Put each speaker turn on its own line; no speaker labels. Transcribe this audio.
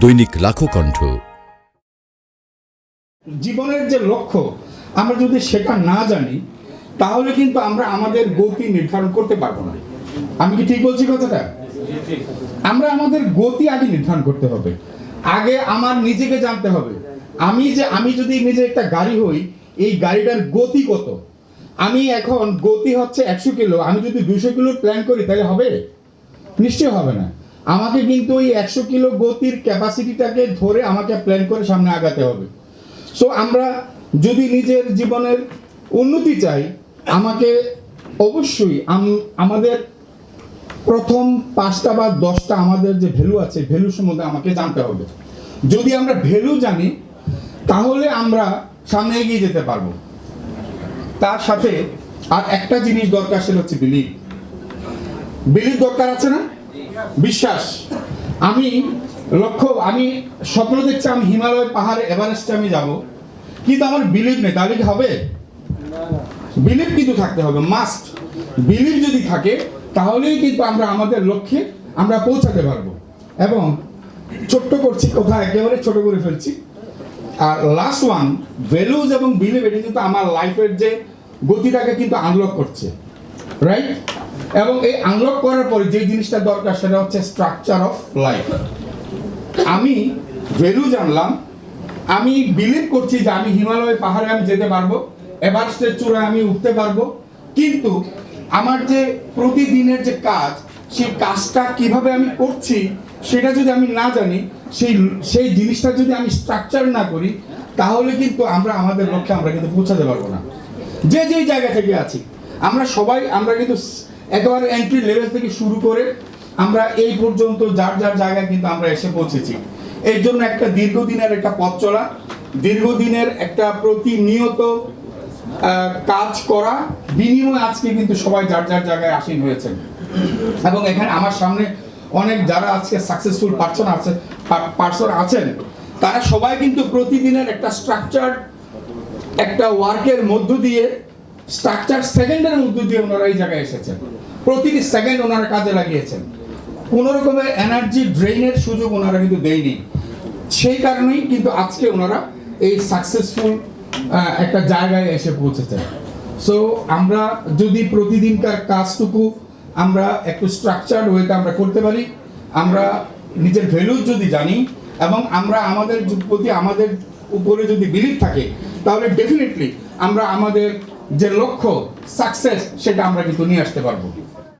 দৈনিক লাখো কণ্ঠ।
জীবনের যে লক্ষ্য, আমরা যদি সেটা না জানি, তাহলে কিন্তু আমরা আমাদের গতি নির্ধারণ করতে পারব না। আমি কি ঠিক বলছি কথাটা? আমরা আমাদের গতি আগে নির্ধারণ করতে হবে। আগে আমার নিজেকে জানতে হবে। আমি যে, আমি যদি নিজে একটা গাড়ি হই, এই গাড়িটার গতি কত? আমি এখন গতি হচ্ছে একশো কিলো, আমি যদি দুশো কিলো প্ল্যান করি, তাহলে হবে? নিশ্চয় হবে না। আমাকে কিন্তু ওই একশো কিলো গতির ক্যাপাসিটিটাকে ধরে আমাকে প্ল্যান করে সামনে আগাতে হবে। সো আমরা যদি নিজের জীবনের উন্নতি চাই, আমাকে অবশ্যই আম- আমাদের প্রথম পাঁচটা বা দশটা আমাদের যে ভ্যালু আছে ভ্যালু সম্বন্ধে আমাকে জানতে হবে। যদি আমরা ভ্যালু জানি, তাহলে আমরা সামনে এগিয়ে যেতে পারব। তার সাথে আর একটা জিনিস দরকার সেটা হচ্ছে বিলিভ বিলিভ দরকার আছে না? বিশ্বাস। আমি লক্ষ্য, আমি স্বপ্ন দেখছি আমি হিমালয় পাহাড়ে এভারেস্টে আমি যাব। কিন্তু আমার বিলিভ নেই, তাহলে কি হবে? বিলিভ কিন্তু থাকতে হবে মাস্ট বিলিভ যদি থাকে, তাহলেই কিন্তু আমরা আমাদের লক্ষ্যে আমরা পৌঁছাতে পারব। এবং ছোট্ট করছি কথা একেবারে ছোট করে ফেলছি। আর লাস্ট ওয়ান ভ্যালুজ এবং বিলিভ এটা কিন্তু আমার লাইফের যে গতিটাকে কিন্তু আনলক করছে। রাইট এবং এই আনলক করার পরে যে জিনিসটা দরকার সেটা হচ্ছে স্ট্রাকচার অফ লাইফ আমি ভ্যালু জানলাম, আমি বিলিভ করছি যে আমি হিমালয় পাহাড়ে আমি যেতে পারব, এভারেস্টের চূড়ায় আমি উঠতে পারব, কিন্তু আমার যে প্রতিদিনের যে কাজ, সেই কাজটা কীভাবে আমি করছি সেটা যদি আমি না জানি, সেই সেই জিনিসটা যদি আমি স্ট্রাকচার না করি, তাহলে কিন্তু আমরা, আমাদের লক্ষ্যে আমরা কিন্তু পৌঁছাতে পারব না। যে যেই জায়গা থেকে আছি, আমরা সবাই, আমরা কিন্তু একেবারে এন্ট্রি লেভেল থেকে শুরু করে আমরা এই পর্যন্ত যার যার জায়গায় কিন্তু আমরা এসে পৌঁছেছি। এর জন্য একটা দীর্ঘদিনের একটা পথ চলা, দীর্ঘদিনের একটা প্রতিনিয়ত কাজ করা, বিনিময়ে আজকে কিন্তু সবাই যার যার জায়গায় আসীন হয়েছেন এবং এখানে আমার সামনে অনেক যারা আজকে সাকসেসফুল পার্সন আছে পার্সন আছেন, তারা সবাই কিন্তু প্রতিদিনের একটা স্ট্রাকচার একটা ওয়ার্কের মধ্য দিয়ে স্ট্রাকচার সেকেন্ডের মধ্য দিয়ে ওনারা এই জায়গায় এসেছেন। প্রতিটি সেকেন্ড ওনারা কাজে লাগিয়েছেন। কোনো রকমের এনার্জি ড্রেনের সুযোগ ওনারা কিন্তু দেয়নি। সেই কারণেই কিন্তু আজকে ওনারা এই সাকসেসফুল একটা জায়গায় এসে পৌঁছেছেন। সো আমরা যদি প্রতিদিনকার কাজটুকু আমরা একটু স্ট্রাকচার ওয়েতে আমরা করতে পারি, আমরা নিজের ভ্যালু যদি জানি এবং আমরা আমাদের প্রতি আমাদের উপরে যদি বিলিভ থাকে, তাহলে ডেফিনেটলি আমরা আমাদের যে লক্ষ্য সাকসেস সেটা আমরা কিন্তু নিয়ে আসতে পারব।